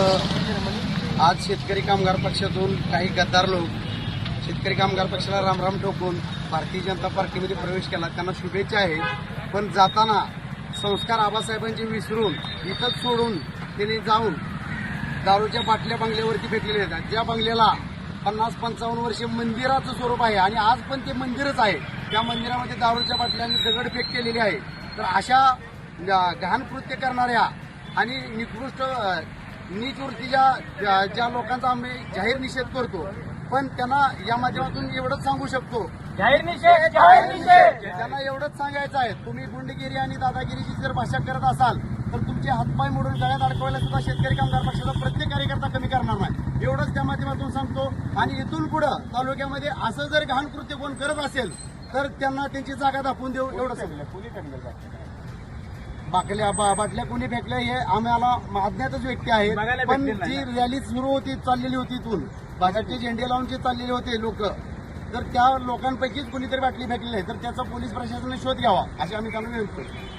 आज शेतकरी कामगार पक्षातून काही गद्दार लोक शेतकरी कामगार पक्षाला रामराम ठोकून भारतीय जनता पार्टीमध्ये प्रवेश केला. त्यांना शुभेच्छा आहेत पण जाताना संस्कार आबासाहेबांचे विसरून इथंच सोडून त्यांनी जाऊन दारूच्या बाटल्या बंगल्यावरती भेटलेले आहेत. ज्या बंगल्याला पन्नास पंचावन्न वर्षे मंदिराचं स्वरूप आहे आणि आज पण ते मंदिरच आहे. त्या मंदिरामध्ये दारूच्या बाटल्यांनी दगडफेक केलेली आहे. तर अशा घाण कृत्य करणाऱ्या आणि निकृष्ट नीच वृत्तीच्या ज्या- ज्या लोकांचा आम्ही जाहीर निषेध करतो पण त्यांना या माध्यमातून एवढंच सांगू शकतो. जाहीर निषेध त्यांना एवढंच सांगायचं आहे. तुम्ही गुंडगिरी आणि दादागिरीची जर भाषा करत असाल तर तुमचे हातपाय मोडून गळ्यात अडकवायला सुद्धा शेतकरी कामगार पक्षाचा प्रत्येक कार्यकर्ता कमी करणार नाही. एवढंच त्या माध्यमातून सांगतो. आणि इथून पुढं तालुक्यामध्ये असं जर घाण कृत्य कोण करत असेल तर त्यांना त्यांची जागा दाखवून देऊ एवढं सांगलं बाटल्या बा- बाटल्या कोणी फेकल्या हे आम्हाला अज्ञातच व्यक्ती बघायला पण जी रॅली सुरू होती चाललेली होती इथून. भाजपचे झेंडे लावून जे चाललेले होते लोक तर त्या लोकांपैकीच कोणीतरी बाटली फेकली नाही. तर त्याचा पोलीस प्रशासनाने शोध घ्यावा अशी आम्ही त्यांना विनंती करतो.